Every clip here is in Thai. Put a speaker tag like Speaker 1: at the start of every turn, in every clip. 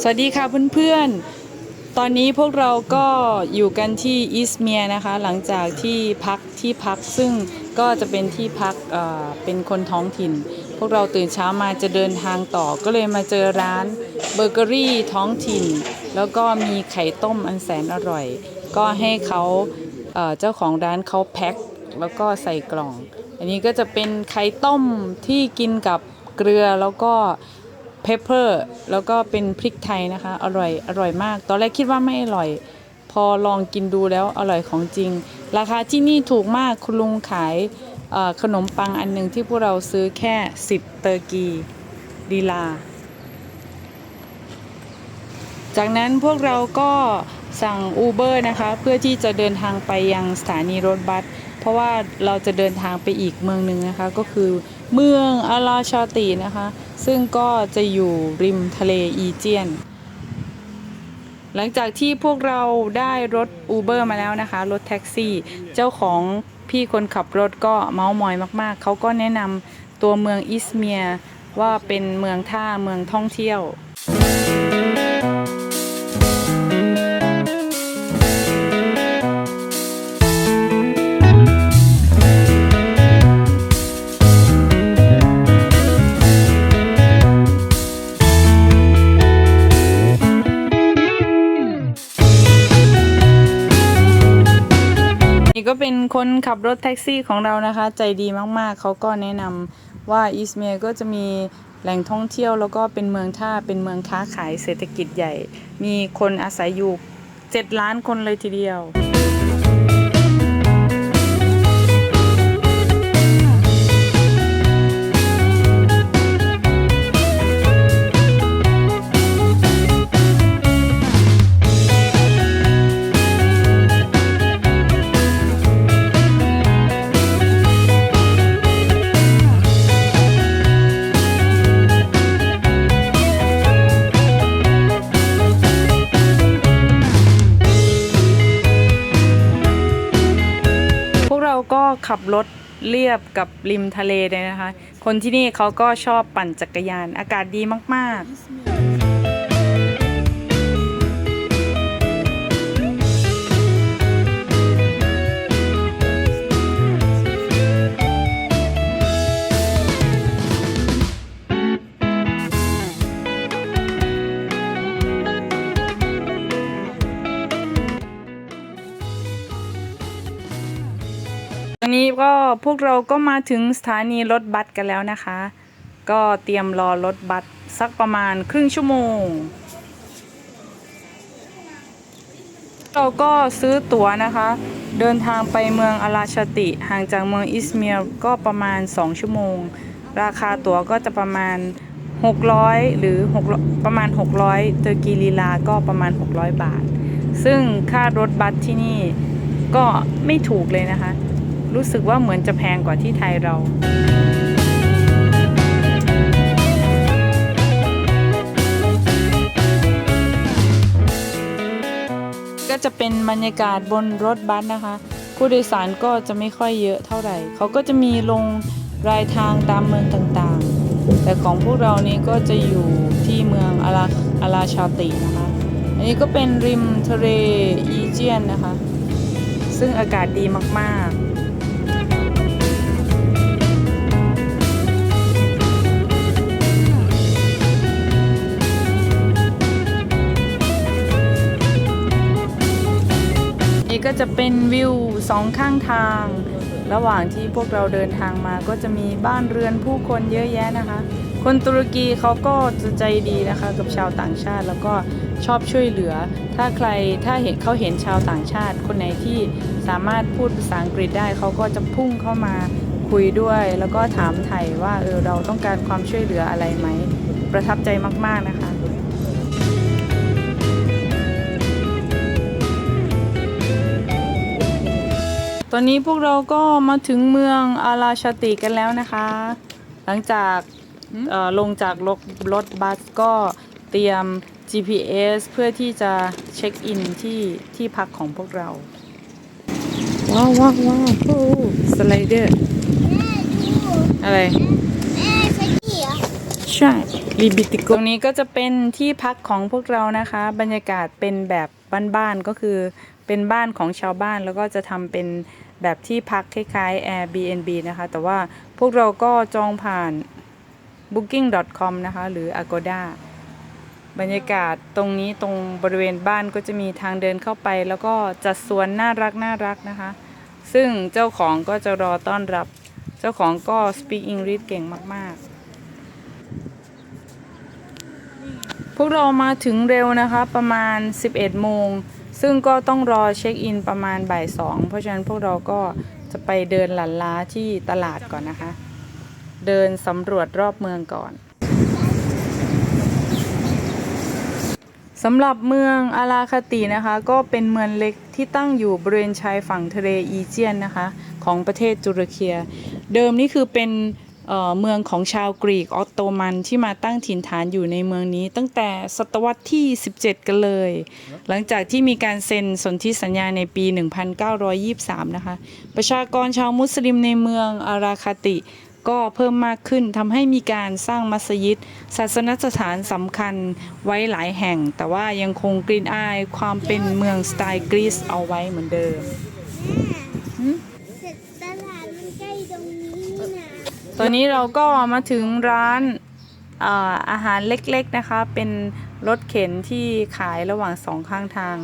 Speaker 1: สวัสดีค่ะเพื่อนๆ ตอนนี้พวกเราก็อยู่กันที่อิสเมียร์นะคะ หลังจากที่พักที่พักซึ่งก็จะเป็นที่พักเเป็นคนท้องถิ่น พวกเราตื่นเช้ามาจะเดินทางต่อก็เลยมาเจอร้านเบเกอรี่ท้องถิ่น แล้วก็มีไข่ต้มอันแสนอร่อย ก็ให้เขาเเจ้าของร้านเขาแพ็คแล้วก็ใส่กล่อง อันนี้ก็จะเป็นไข่ต้มที่กินกับเกลือแล้วก็ เพปเปอร์แล้วก็เป็นพริกไทยนะคะ อร่อยอร่อยมาก ตอนแรกคิดว่าไม่อร่อย พอลองกินดูแล้วอร่อยของจริง ราคาที่นี่ถูกมากคุณลุงขายขนมปังอันหนึ่งที่พวกเราซื้อแค่ 10 เตอร์กีลีลา จากนั้นพวกเราก็สั่ง Uber นะคะ เพื่อที่จะเดินทางไปยังสถานีรถบัส เพราะว่าเราจะเดินทางไปอีกเมืองหนึ่งนะคะ ก็คือ เมืองอาราชาตินะคะ ซึ่งก็จะอยู่ริมทะเลอีเจียน หลังจากที่พวกเราได้รถอูเบอร์มาแล้วนะคะ รถแท็กซี่ เจ้าของพี่คนขับรถก็เมาส์มอยมากๆ เขาก็แนะนำตัวเมืองอิสเมียว่าเป็นเมืองท่าเมืองท่องเที่ยว ก็เป็นคนขับรถแท็กซี่ของเรานะคะ ใจดีมากๆ เขาก็แนะนำว่าอิสเมียก็จะมีแหล่งท่องเที่ยวแล้วก็เป็นเมืองท่าเป็นเมืองค้าขายเศรษฐกิจใหญ่ มีคนอาศัยอยู่ 7 ล้านคนเลยทีเดียว ขับรถเรียบกับริมทะเลเลยนะคะ คนที่นี่เขาก็ชอบปั่นจักรยาน อากาศดีมาก ๆ พวกเราก็มาถึงสถานีรถบัสกันแล้วนะคะ ก็เตรียมรอรถบัสสักประมาณครึ่งชั่วโมง เราก็ซื้อตั๋วนะคะ เดินทางไปเมืองอาราชติ ห่างจากเมืองอิสเมียร์ก็ประมาณ 2 ชั่วโมง ราคาตั๋วก็จะประมาณ 600 หรือ 6 ประมาณ 600เตอร์กีลีลาก็ประมาณ 600 บาท ซึ่งค่ารถบัสที่นี่ก็ไม่ถูกเลยนะคะ รู้สึกว่าเหมือนจะแพงกว่าที่ไทยเราก็จะเป็นบรรยากาศบนรถบัสนะคะ ผู้โดยสารก็จะไม่ค่อยเยอะเท่าไหร่ เขาก็จะมีลงรายทางตามเมืองต่างๆ แต่ของพวกเรานี้ก็จะอยู่ที่เมืองอาราอาราชาตินะคะ อันนี้ก็เป็นริมทะเลอีเจียนนะคะ ซึ่งอากาศดีมากๆ นี่ก็จะเป็นวิวสองข้างทาง ระหว่างที่พวกเราเดินทางมาก็จะมีบ้านเรือนผู้คนเยอะแยะนะคะ คนตุรกีเขาก็จะใจดีนะคะกับชาวต่างชาติแล้วก็ชอบช่วยเหลือ ถ้าใครถ้าเห็นเขาเห็นชาวต่างชาติ คนไหนที่สามารถพูดภาษาอังกฤษได้เขาก็จะพุ่งเข้ามาคุยด้วย แล้วก็ถามไถ่ว่าเออเราต้องการความช่วยเหลืออะไรไหม ประทับใจมากๆนะคะ อนนี้พวกเราก็มาถึงเมืองอาราชาติกันแล้วนะคะ หลังจากเอ่อลงจากรถรถบัสก็เตรียม GPS เพื่อที่จะเช็คอินที่ที่พักของพวกเรา ว้าวว้าวว้าวโอ้สไลเดอร์อะไร
Speaker 2: แม่ใช่กี่อะ
Speaker 1: ใใช่ลิบิติโกตรงนี้ก็จะเป็นที่พักของพวกเรานะคะ บรรยากาศเป็นแบบบ้านๆก็คือเป็นบ้านของชาวบ้านแล้วก็จะทำเป็น แบบที่พักคล้ายๆ Airbnb นะคะ แต่ว่าพวกเราก็จองผ่าน booking.com นะคะ หรือ Agoda บรรยากาศตรงนี้ตรงบริเวณบ้านก็จะมีทางเดินเข้าไป แล้วก็จัดสวนน่ารักน่ารักนะคะ ซึ่งเจ้าของก็จะรอต้อนรับ เจ้าของก็ speak English เก่งมาก ๆ พวกเรามาถึงเร็วนะคะประมาณ 11 โมง ซึ่งก็ต้องรอเช็คอินประมาณบ่ายสองเพราะฉะนั้นพวกเราก็จะไปเดินหลันล้าที่ตลาดก่อนนะคะ เดินสำรวจรอบเมืองก่อนสำหรับเมืองอาราคาตินะคะ ก็เป็นเมืองเล็กที่ตั้งอยู่บริเวณชายฝั่งทะเลอีเจียนนะคะ ของประเทศตุรเคีย เดิมนี่คือเป็น เอ่อเมืองของชาวกรีกออตโตมันที่มาตั้งถิ่นฐานอยู่ในเมืองนี้ ตั้งแต่ศตวรรษที่ 17 กันเลย หลังจากที่มีการเซ็นสนธิสัญญาในปี 1923 นะคะ ประชากรชาวมุสลิมในเมืองอาราคาติ ก็เพิ่มมากขึ้นทำให้มีการสร้างมัสยิด ศาสนสถานสำคัญไว้หลายแห่ง แต่ว่ายังคงกลิ่นอายความเป็นเมืองสไตล์กรีซเอาไว้เหมือนเดิม
Speaker 2: เสร็จตลาดมันใกล้ตรงนี้นะ
Speaker 1: ตอนนี้เราก็มาถึงร้านอ่าอาหารเล็กๆนะคะ เป็นรถเข็นที่ขายระหว่างสองข้างทาง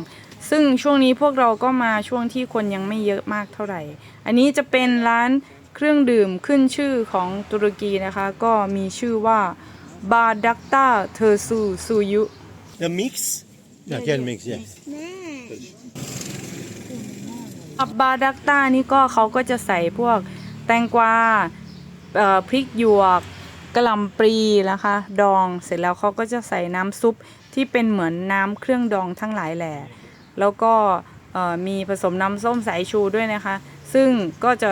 Speaker 1: ซึ่งช่วงนี้พวกเราก็มาช่วงที่คนยังไม่เยอะมากเท่าไหร่ อันนี้จะเป็นร้านเครื่องดื่มขึ้นชื่อของตุรกีนะคะ ก็มีชื่อว่าบาดักตาเทอร์ซูซูยุ
Speaker 3: The mix? Yeah, can mix, yeah.
Speaker 2: แม่
Speaker 1: บาดักต้านี่ก็เขาก็จะใส่พวกแตงกวาเอ่อ พริกหยวกกระหล่ำปลีนะคะ ดองเสร็จแล้วเขาก็จะใส่น้ำซุปที่เป็นเหมือนน้ำเครื่องดองทั้งหลายแหล่แล้วก็มีผสมน้ำส้มสายชูด้วยนะคะ ซึ่งก็จะ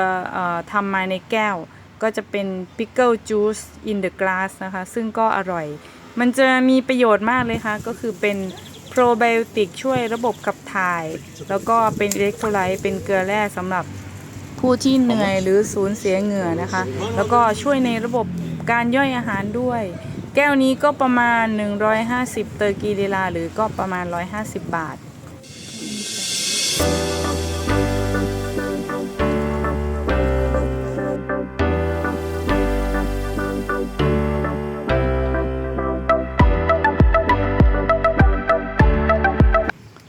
Speaker 1: ทำมาในแก้ว ก็จะเป็น pickle juice in the glass นะคะ ซึ่งก็อร่อย มันจะมีประโยชน์มากเลยค่ะ ก็คือเป็นโปรไบโอติกช่วยระบบขับถ่าย แล้วก็เป็นอิเล็กโทรไลต์เป็นเกลือแร่สำหรับ ผู้ที่เหนื่อยหรือสูญเสียเหงื่อนะคะ แล้วก็ช่วยในระบบการย่อยอาหารด้วย แก้วนี้ก็ประมาณ 150 เตอร์กีเดลาหรือก็ประมาณ 150 บาท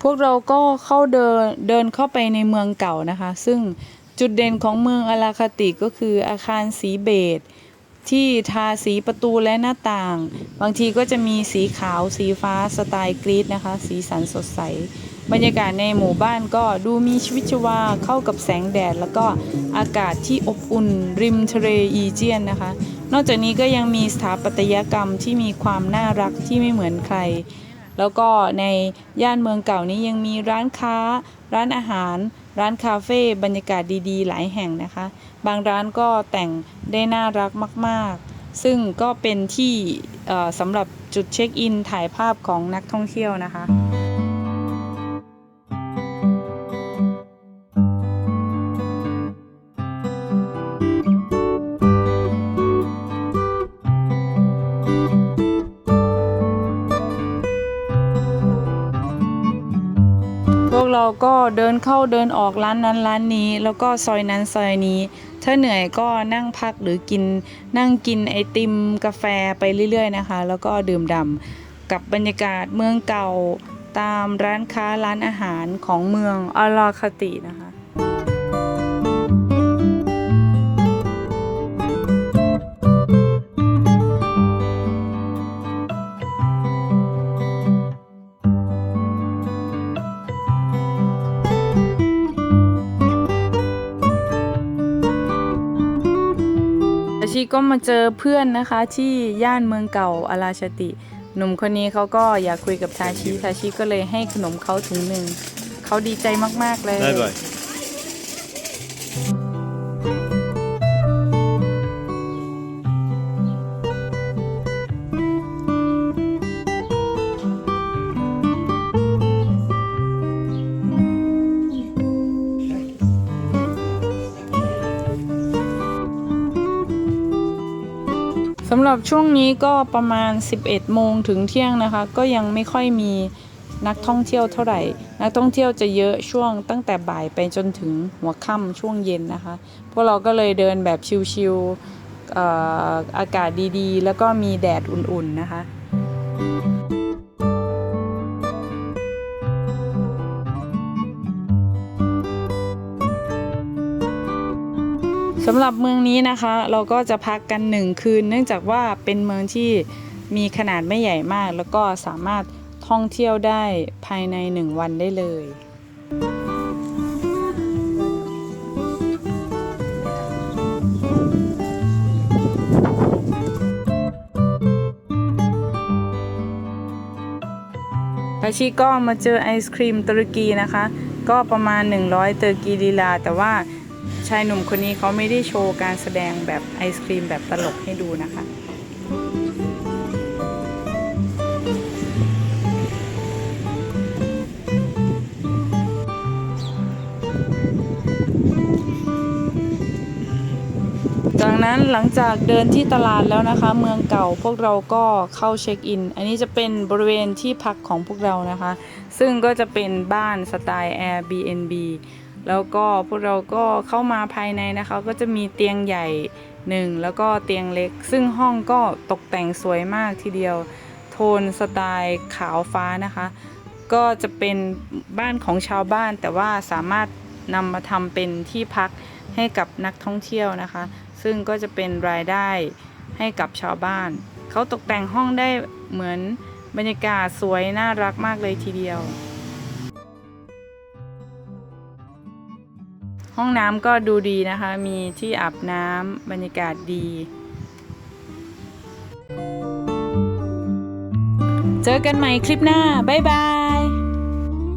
Speaker 1: พวกเราก็เข้าเดินเดินเข้าไปในเมืองเก่านะคะ ซึ่ง จุดเด่นของเมืองอาราคาติก็คืออาคารสีเบจที่ทาสีประตูและหน้าต่าง บางทีก็จะมีสีขาวสีฟ้าสไตล์กรีดนะคะ สีสันสดใส บรรยากาศในหมู่บ้านก็ดูมีชีวิตชีวาเข้ากับแสงแดด แล้วก็อากาศที่อบอุ่นริมทะเลอีเจียนนะคะ นอกจากนี้ก็ยังมีสถาปัตยกรรมที่มีความน่ารักที่ไม่เหมือนใคร แล้วก็ในย่านเมืองเก่านี้ยังมีร้านค้า ร้านอาหาร ร้านคาเฟ่บรรยากาศดีๆ หลายแห่งนะคะ บางร้านก็แต่งได้น่ารักมากๆ ซึ่งก็เป็นที่สำหรับจุดเช็คอินถ่ายภาพของนักท่องเที่ยวนะคะ เดินเข้าเดินออกร้านนั้นร้านนี้ แล้วก็ซอยนั้นซอยนี้ ถ้าเหนื่อยก็นั่งพักหรือกินนั่งกินไอติมกาแฟไปเรื่อย ๆ นะคะ แล้วก็ดื่มด่ำกับบรรยากาศเมืองเก่าตามร้านค้าร้านอาหารของเมืองอลาคาตินะคะ ก็มาเจอเพื่อนนะคะที่ย่านเมืองเก่าอาราชติ หนุ่มคนนี้เขาก็อยากคุยกับทาชิทาชิก็เลยให้ขนมเขาถุงหนึ่งเขาดีใจมากๆเลย สำหรับช่วงนี้ก็ประมาณ 11 โมงถึงเที่ยงนะคะ ก็ยังไม่ค่อยมีนักท่องเที่ยวเท่าไหร่ นักท่องเที่ยวจะเยอะช่วงตั้งแต่บ่ายไปจนถึงหัวค่ำช่วงเย็นนะคะ พวกเราก็เลยเดินแบบชิลๆอออากาศดีๆ แล้วก็มีแดดอุ่นๆนะคะำหรับเมืองนี้นะคะ เราก็จะพักกันหนึ่งคืน เนื่องจากว่าเป็นเมืองที่มีขนาดไม่ใหญ่มาก แล้วก็สามารถท่องเที่ยวได้ภายในหนึ่งวันได้เลยปาชิก็มาเจอไอศครีมตุรกีนะคะ ก็ประมาณ 100ตุรกีลีลา แต่ว่าายหนุ่มคนนี้เขาไม่ได้โชว์การแสดงแบบไอศครีมแบบตลกให้ดูนะคะจากนั้นหลังจากเดินที่ตลาดแล้วนะคะ เมืองเก่าพวกเราก็เข้าเช็คอิน อันนี้จะเป็นบริเวณที่พักของพวกเรานะคะ ซึ่งก็จะเป็นบ้านสไตล์ Airbnb แล้วก็พวกเราก็เข้ามาภายในนะคะ ก็จะมีเตียงใหญ่หนึ่งแล้วก็เตียงเล็ก ซึ่งห้องก็ตกแต่งสวยมากทีเดียว โทนสไตล์ขาวฟ้านะคะ ก็จะเป็นบ้านของชาวบ้าน แต่ว่าสามารถนำมาทำเป็นที่พักให้กับนักท่องเที่ยวนะคะ ซึ่งก็จะเป็นรายได้ให้กับชาวบ้าน เขาตกแต่งห้องได้เหมือนบรรยากาศสวยน่ารักมากเลยทีเดียว ห้องน้ำก็ดูดีนะคะ มีที่อาบน้ำบรรยากาศดี เจอกันใหม่คลิปหน้า บ๊ายบาย